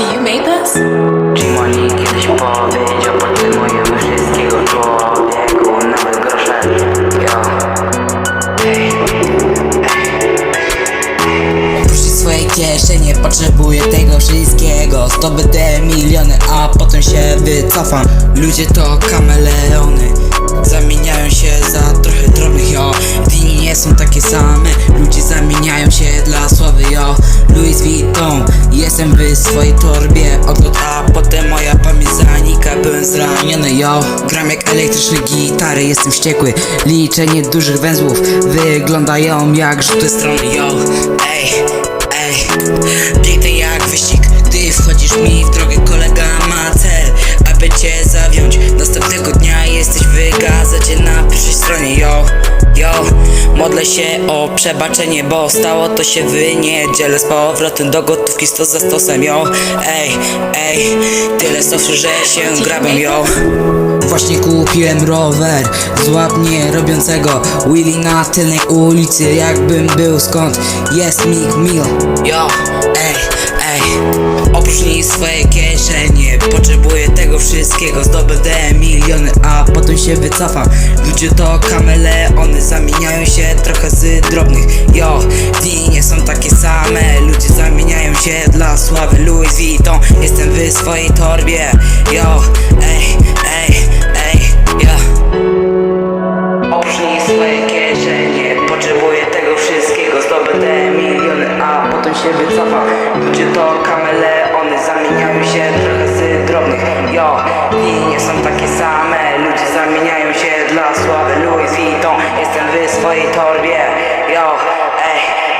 Monty, you made this? G-Money kiedyś powiedział, potrzebujemy wszystkiego człowieku, nawet grosze? Yo Ej, ej Ruszyć swoje kieszenie, potrzebuję tego wszystkiego. Zdobędę miliony, a potem się wycofam. Ludzie to kameleony. Zamieniają się za trochę drobnych, jo. Dni nie są takie same Ludzie zamieniają się dla sławy, jo. Louis Vuitton. Jestem w swojej torbie Odlot, a potem moja pamięć zanika Byłem zraniony, yo. Gram jak elektryczne gitary, jestem wściekły. Liczenie dużych węzłów Wyglądają jak żółte strony, yo. Ej, ej Biegnę jak wyścig Modlę się o przebaczenie Bo stało to się w niedzielę. Z powrotem do gotówki sto za stosem Yo, ej, ej Tyle sosu, że się grabią Yo. Właśnie kupiłem rower Złap mnie robiącego Willy na tylnej ulicy. Jakbym był skąd jest Mick Mill Yo, ej, ej. Oprócz swoje kieszenie Potrzebuję tego wszystkiego. Zdobędę miliony, a potem się wycofam. Ludzie to kameleony Zamieniają się trochę z drobnych. Yo, dni nie są takie same. Ludzie zamieniają się dla sławy. Louis Vuitton Jestem w swojej torbie. Yo, ej, ej, ej, ja Oprócz swoje kieszenie Potrzebuję tego wszystkiego. Zdobędę miliony, a potem się wycofam. Ludzie to kameleony Zamieniają się trochę z drobnych. Yo, dni nie są takie Ei, ei.